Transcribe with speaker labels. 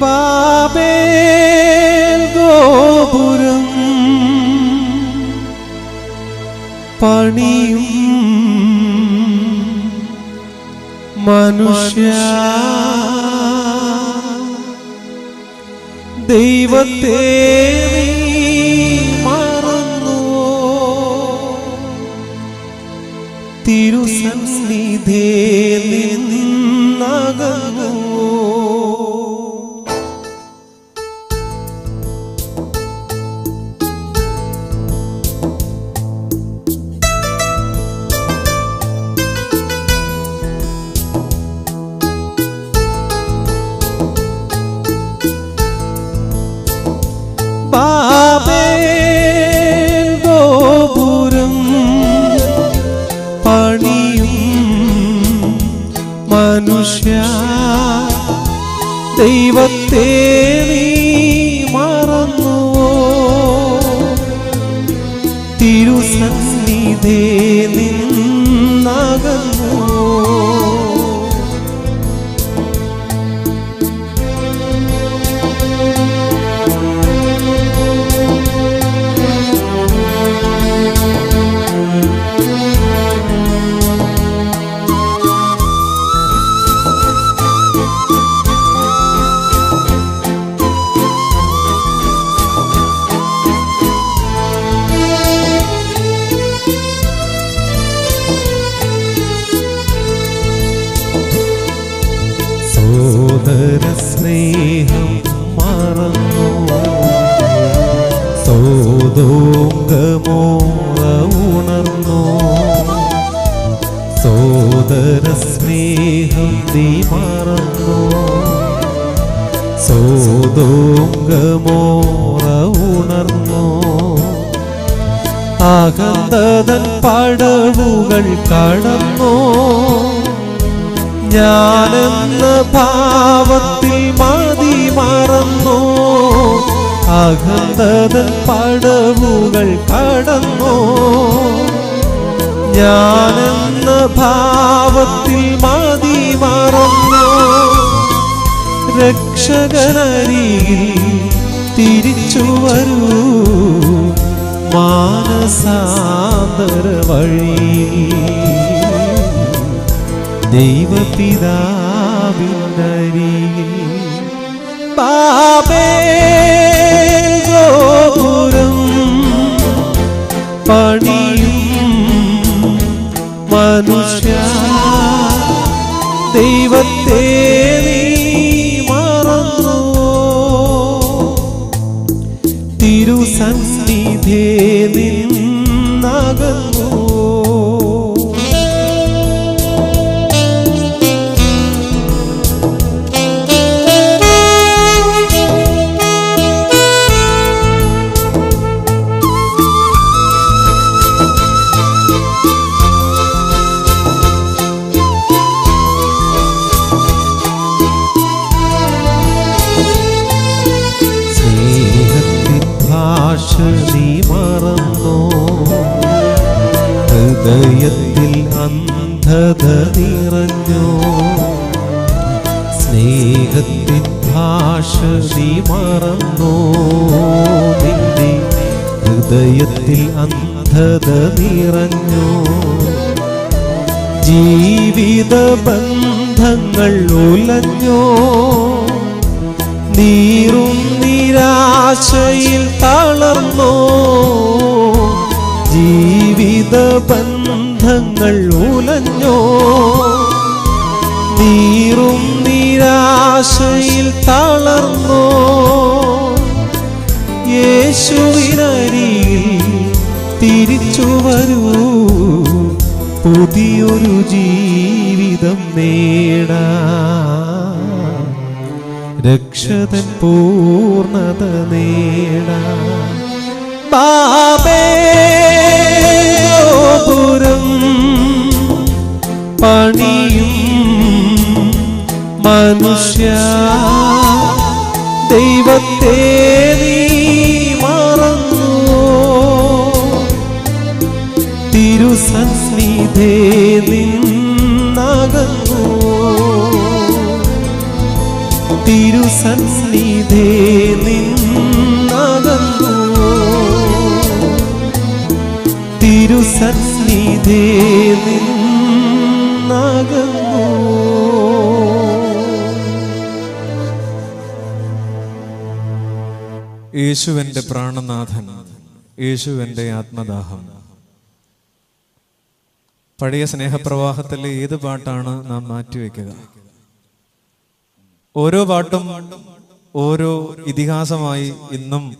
Speaker 1: Babel ഗോപുരം പണിയും മനുഷ്യ ദൈവത്തെ മറന്നു തിരുസന്നിധേ നിന്നകന്നു മനുഷ്യ ദൈവത്തെ നീ മറന്നു തിരുസന്നിധേ നിന്നകന്നു സോദോങ്കമോറ ഉണർന്നു. അകന്തതൻ പടവുകൾ കടന്നു. ഞാനെന്ന ഭാവത്തിൽ മതി മറന്നു. അകന്തതൻ പടവുകൾ കടന്നു. ഞാനെന്ന ഭാവത്തിൽ മതി മറന്നു. രക്ഷകനരികിൽ തിരിച്ചു വരൂ മാനസാന്തര വഴി. ദൈവപിതാവിന്ദരി പാപേ ഗോപുരം പണിയും മനുഷ്യ ദൈവത്തെ തിരുസന്നിധേ ഹൃദയത്തിൽ അന്ധത നിറഞ്ഞോ സ്നേഹത്തിൻ ഭാഷ മറന്നോ. നിന്റെ ഹൃദയത്തിൽ അന്ധത നിറഞ്ഞോ ജീവിത ബന്ധങ്ങൾ ഉലഞ്ഞോ. നീറും നിരാശയിൽ തളർന്നോ. ജീവിത ബന്ധങ്ങൾ ഉലഞ്ഞോ? നീറും നിരാശയിൽ തളർന്നോ? യേശുവിനരിയിൽ തിരിച്ചു വരൂ. പുതിയൊരു ജീവിതം നേടാ. രക്ഷതൻ പൂർണത നേടാ. പാപേ ഗോപുരം പണിയും മനുഷ്യ ദൈവത്തെ നീ മറന്നു? തിരുസന്നിധേ നിന്നകന്നു? തിരുസ തിരുസന്നിധേ നിന്നകന്നു
Speaker 2: യേശുവന്റെ പ്രാണനാഥൻ യേശുവന്റെ ആത്മദാഹം. പഴയ സ്നേഹപ്രവാഹത്തിലെ ഏത് പാട്ടാണ് നാം മാറ്റിവെക്കുക? ഓരോ പാട്ടും ഓരോ ഇതിഹാസമായി ഇന്നും